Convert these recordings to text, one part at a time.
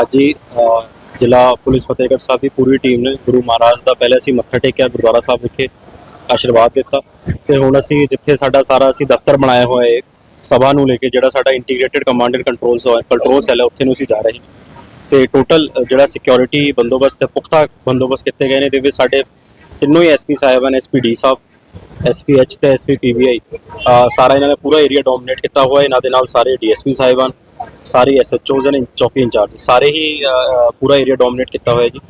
ਅੱਜ ਹੀ ਜ਼ਿਲ੍ਹਾ ਪੁਲਿਸ ਫਤਿਹਗੜ੍ਹ ਸਾਹਿਬ ਦੀ ਪੂਰੀ ਟੀਮ ਨੇ ਗੁਰੂ ਮਹਾਰਾਜ ਦਾ ਪਹਿਲੇ ਅਸੀਂ ਮੱਥਾ ਟੇਕਿਆ, ਗੁਰਦੁਆਰਾ ਸਾਹਿਬ ਵਿਖੇ ਆਸ਼ੀਰਵਾਦ ਦਿੱਤਾ ਤੇ ਹੁਣ ਅਸੀਂ ਜਿੱਥੇ ਸਾਡਾ ਸਾਰਾ ਅਸੀਂ ਦਫ਼ਤਰ ਬਣਾਇਆ ਹੋਇਆ ਹੈ, ਸਭਾ ਨੂੰ ਲੈ ਕੇ ਜਿਹੜਾ ਸਾਡਾ integrated command and control control cell ਹੈ, ਉੱਥੇ ਨੂੰ ਅਸੀਂ ਜਾ ਰਹੇ ਹਾਂ। ਤੇ ਟੋਟਲ ਜਿਹੜਾ ਸਿਕਿਉਰਿਟੀ ਬੰਦੋਬਸਤ ਤੇ ਪੁਖਤਾ ਬੰਦੋਬਸਤ ਕੀਤੇ ਗਏ ਨੇ ਇਹਦੇ ਵਿੱਚ ਸਾਡੇ ਤਿੰਨੋਂ ਹੀ ਐਸਪੀ ਸਾਹਿਬਾਨ ਐਸਪੀਡੀ ਸਾਹਿਬ ਐਸਪੀਐਚ ਤੇ ਐਸਪੀ ਪੀਬੀਆਈ ਸਾਰਾ ਇਹਨਾਂ ਨੇ ਪੂਰਾ ਏਰੀਆ ਡੋਮੀਨੇਟ ਕੀਤਾ ਹੋਇਆ, ਇਹਨਾਂ ਦੇ ਨਾਲ ਸਾਰੇ ਡੀਐਸਪੀ ਸਾਹਿਬਾਨ ਸਾਰੇ ਐਸਐਚਓਜ਼ ਨੇ ਚੌਕੀ ਇੰਚਾਰਜ, ਸਾਰੇ ਹੀ ਪੂਰਾ ਏਰੀਆ ਡੋਮੀਨੇਟ ਕੀਤਾ ਹੋਇਆ ਜੀ।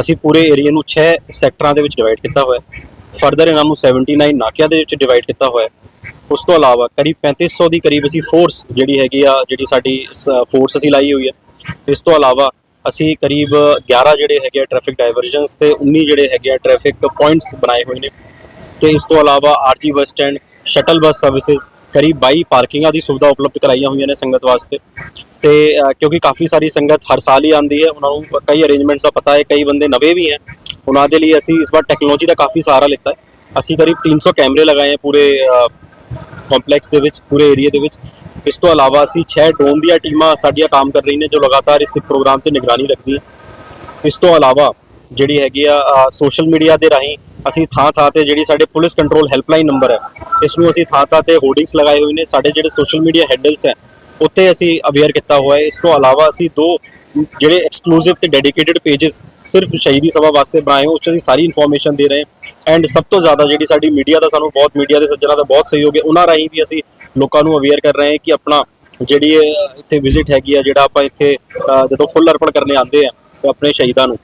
ਅਸੀਂ ਪੂਰੇ ਏਰੀਆ ਨੂੰ 6 ਸੈਕਟਰਾਂ ਦੇ ਵਿੱਚ ਡਿਵਾਈਡ ਕੀਤਾ ਹੋਇਆ। ਹੈ ਫਰਦਰ ਇਹਨਾਂ ਨੂੰ 79 ਨਾਕਿਆਂ ਦੇ ਵਿੱਚ ਡਿਵਾਈਡ ਕੀਤਾ ਹੋਇਆ। ਹੈ ਉਸ ਤੋਂ ਇਲਾਵਾ ਕਰੀਬ 3500 ਦੀ ਕਰੀਬ ਅਸੀਂ ਫੋਰਸ ਜਿਹੜੀ ਹੈਗੀ ਆ, ਜਿਹੜੀ ਸਾਡੀ ਫੋਰਸ ਅਸੀਂ ਲਾਈ ਹੋਈ ਹੈ ਇਸ ਤੋਂ ਇਲਾਵਾ ਅਸੀਂ ਕਰੀਬ 11 ਜਿਹੜੇ ਹੈਗੇ ਆ ਟ੍ਰੈਫਿਕ ਡਾਇਵਰਜਨਸ ਤੇ 19 ਜਿਹੜੇ ਹੈਗੇ ਆ ਟ੍ਰੈਫਿਕ ਪੁਆਇੰਟਸ ਬਣਾਏ ਹੋਏ ਨੇ। ਤੇ ਇਸ ਤੋਂ ਇਲਾਵਾ ਆਰਜੀ bus stand shuttle bus services ਕਰੀਬ 22 ਪਾਰਕਿੰਗਾਂ ਦੀ ਸੁਵਿਧਾ ਉਪਲਬਧ ਕਰਾਈਆਂ ਹੋਈਆਂ ਨੇ ਸੰਗਤ ਵਾਸਤੇ। ਤੇ ਕਿਉਂਕਿ ਕਾਫੀ ਸਾਰੀ ਸੰਗਤ ਹਰ ਸਾਲ ਹੀ ਆਉਂਦੀ ਹੈ, ਉਹਨਾਂ ਨੂੰ ਕਈ ਅਰੇਂਜਮੈਂਟਸ ਦਾ ਪਤਾ ਹੈ, ਕਈ ਬੰਦੇ ਨਵੇਂ ਵੀ ਹੈ। ਉਹਨਾਂ ਦੇ ਲਈ ਅਸੀਂ ਇਸ ਵਾਰ ਟੈਕਨੋਲੋਜੀ ਦਾ ਕਾਫੀ ਸਹਾਰਾ ਲਿੱਤਾ ਹੈ। ਅਸੀਂ ਕਰੀਬ 300 ਕੈਮਰੇ ਲਗਾਏ ਹੈ ਪੂਰੇ ਕੰਪਲੈਕਸ ਦੇ ਵਿੱਚ, ਪੂਰੇ ਏਰੀਆ ਦੇ ਵਿੱਚ। ਇਸ ਤੋਂ ਇਲਾਵਾ ਅਸੀਂ 6 ਡਰੋਨ ਦੀਆਂ ਟੀਮਾਂ ਸਾਡੀਆਂ ਕੰਮ ਕਰ ਰਹੀਆਂ ਨੇ, ਜੋ ਲਗਾਤਾਰ ਇਸ ਪ੍ਰੋਗਰਾਮ ਤੇ ਨਿਗਰਾਨੀ ਰੱਖਦੀ ਹੈ ਇਸ ਤੋਂ ਇਲਾਵਾ ਜਿਹੜੀ ਹੈਗੀ ਆ ਸੋਸ਼ਲ ਮੀਡੀਆ ਦੇ ਰਾਹੀਂ ਅਸੀਂ ਥਾਂ ਥਾਂ ਤੇ ਜਿਹੜੀ ਸਾਡੇ ਪੁਲਿਸ ਕੰਟਰੋਲ ਹੈਲਪਲਾਈਨ ਨੰਬਰ ਹੈ, ਇਸ ਨੂੰ ਅਸੀਂ ਥਾਂ ਥਾਂ ਤੇ ਹੋਰਡਿੰਗਸ ਲਗਾਏ ਹੋਏ ਨੇ, ਸਾਡੇ ਜਿਹੜੇ ਸੋਸ਼ਲ ਮੀਡੀਆ ਹੈਂਡਲਸ ਹੈ, ਉੱਤੇ ਅਸੀਂ ਅਵੇਅਰ ਕੀਤਾ ਹੋਇਆ ਹੈ। ਇਸ ਤੋਂ ਇਲਾਵਾ ਅਸੀਂ ਦੋ ਜਿਹੜੇ ਐਕਸਕਲੂਸਿਵ ਤੇ ਡੈਡੀਕੇਟਿਡ ਪੇजेस ਸਿਰਫ ਸ਼ਹੀਦੀ ਸਭਾ ਵਾਸਤੇ ਬਣਾਏ ਹੋ ਉਸ 'ਚ ਅਸੀਂ ਸਾਰੀ ਇਨਫੋਰਮੇਸ਼ਨ ਦੇ ਰਹੇ ਹਾਂ। ਐਂਡ ਸਭ ਤੋਂ ਜ਼ਿਆਦਾ ਜਿਹੜੀ ਸਾਡੀ ਮੀਡੀਆ ਦਾ ਸਾਨੂੰ ਬਹੁਤ ਮੀਡੀਆ ਦੇ ਸੱਜਣਾ ਦਾ ਬਹੁਤ ਸਹਿਯੋਗ ਹੈ, ਉਹਨਾਂ ਰਾਹੀਂ ਵੀ ਅਸੀਂ ਲੋਕਾਂ ਨੂੰ ਅਵੇਅਰ ਕਰ ਰਹੇ ਹਾਂ ਕਿ ਆਪਣਾ ਜਿਹੜੀ ਇੱਥੇ ਵਿਜ਼ਿਟ ਹੈਗੀ ਆ, ਜਿਹੜਾ ਆਪਾਂ ਇੱਥੇ ਜਦੋਂ ਫੁੱਲ ਅਰਪਣ ਕਰਨੇ ਆਉਂਦੇ ਆ ਆਪਣੇ ਸ਼ਹੀਦਾਂ ਨੂੰ।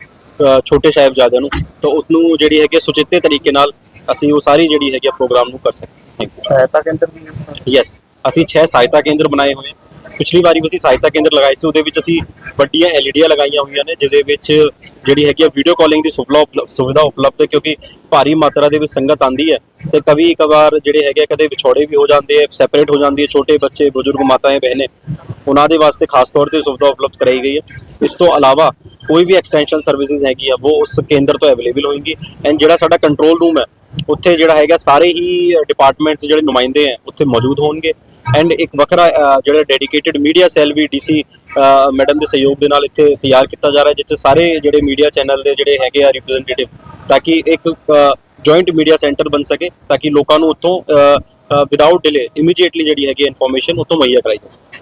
ਛੋਟੇ ਸਾਹਿਬਜ਼ਾਦਿਆਂ ਨੂੰ। ਤਾਂ ਉਸ ਨੂੰ ਜਿਹੜੀ ਹੈਗੀ ਸੁਚੇਤੇ ਤਰੀਕੇ ਨਾਲ ਅਸੀਂ ਉਹ ਸਾਰੀ ਜਿਹੜੀ ਹੈਗੀ ਪ੍ਰੋਗਰਾਮ ਨੂੰ ਕਰ ਸਕਦੇ ਹਾਂ। ਸਹਾਇਤਾ ਕੇਂਦਰ ਵੀ ਯੈਸ ਅਸੀਂ 6 ਸਹਾਇਤਾ ਕੇਂਦਰ ਬਣਾਏ ਹੋਏ ਪਿਛਲੀ ਵਾਰੀ ਵੀ ਅਸੀਂ ਸਹਾਇਤਾ ਕੇਂਦਰ ਲਗਾਏ ਸੀ ਉਹਦੇ ਵਿੱਚ ਅਸੀਂ ਵੱਡੀਆਂ ਐਲਈਡੀਆਂ ਲਗਾਈਆਂ ਹੋਈਆਂ ਨੇ ਜਿਹਦੇ ਵਿੱਚ ਜਿਹੜੀ ਹੈਗੀ ਆ ਵੀਡੀਓ ਕਾਲਿੰਗ ਦੀ ਸੁਵਿਧਾ ਉਪਲ- ਸੁਵਿਧਾ ਉਪਲਬਧ ਹੈ ਕਿਉਂਕਿ ਭਾਰੀ ਮਾਤਰਾ ਦੇ ਵਿੱਚ ਸੰਗਤ ਆਂਦੀ ਹੈ ਤੇ ਕਵੀ ਕਵਾਰ ਜਿਹੜੇ ਹੈਗੇ ਆ, ਕਦੇ ਵਿਛੋੜੇ ਵੀ ਹੋ ਜਾਂਦੇ ਆ ਸੈਪਰੇਟ ਹੋ ਜਾਂਦੀ ਹੈ ਛੋਟੇ ਬੱਚੇ ਬਜ਼ੁਰਗ ਮਾਤਾएं ਬਹਿਨੇ ਉਹਨਾਂ ਦੇ ਵਾਸਤੇ ਖਾਸ ਤੌਰ ਤੇ ਸੁਵਿਧਾ ਉਪਲਬਧ ਕਰਾਈ ਗਈ ਹੈ। ਇਸ ਤੋਂ ਇਲਾਵਾ ਕੋਈ ਵੀ ਐਕਸਟੈਂਸ਼ਨ ਸਰਵਿਸਿਜ਼ ਹੈਗੀ ਆ ਉਹ ਉਸ ਕੇਂਦਰ ਤੋਂ ਅਵੇਲੇਬਲ ਹੋਣਗੀ ਐਂਡ ਜਿਹੜਾ ਸਾਡਾ ਕੰਟਰੋਲ ਰੂਮ ਹੈ ਉੱਥੇ ਜਿਹੜਾ ਹੈਗਾ, ਸਾਰੇ ਹੀ ਡਿਪਾਰਟਮੈਂਟਸ ਜਿਹੜੇ ਨੁਮਾਇੰਦੇ ਹੈ, ਉੱਥੇ ਮੌਜੂਦ ਹੋਣਗੇ। ਐਂਡ ਇੱਕ ਵੱਖਰਾ ਜਿਹੜਾ ਡੈਡੀਕੇਟਿਡ ਮੀਡੀਆ ਸੈੱਲ ਵੀ ਡੀਸੀ ਮੈਡਮ ਦੇ ਸਹਿਯੋਗ ਦੇ ਨਾਲ ਇੱਥੇ ਤਿਆਰ ਕੀਤਾ ਜਾ ਰਿਹਾ, ਜਿੱਥੇ ਸਾਰੇ ਜਿਹੜੇ ਮੀਡੀਆ ਚੈਨਲ ਦੇ ਜਿਹੜੇ ਹੈਗੇ ਆ ਰਿਪਰੈਜ਼ੈਂਟੇਟਿਵ ਤਾਂ ਕਿ ਇੱਕ ਜੁਆਇੰਟ ਮੀਡੀਆ ਸੈਂਟਰ ਬਣ ਸਕੇ, ਤਾਂ ਕਿ ਲੋਕਾਂ ਨੂੰ ਉੱਥੋਂ ਵਿਦਆਊਟ ਡਿਲੇ ਇਮੀਡੀਏਟਲੀ ਜਿਹੜੀ ਹੈਗੀ ਇਨਫੋਰਮੇਸ਼ਨ ਉੱਥੋਂ ਮੁਹੱਈਆ ਕਰਾਈ ਜਾ ਸਕੇ।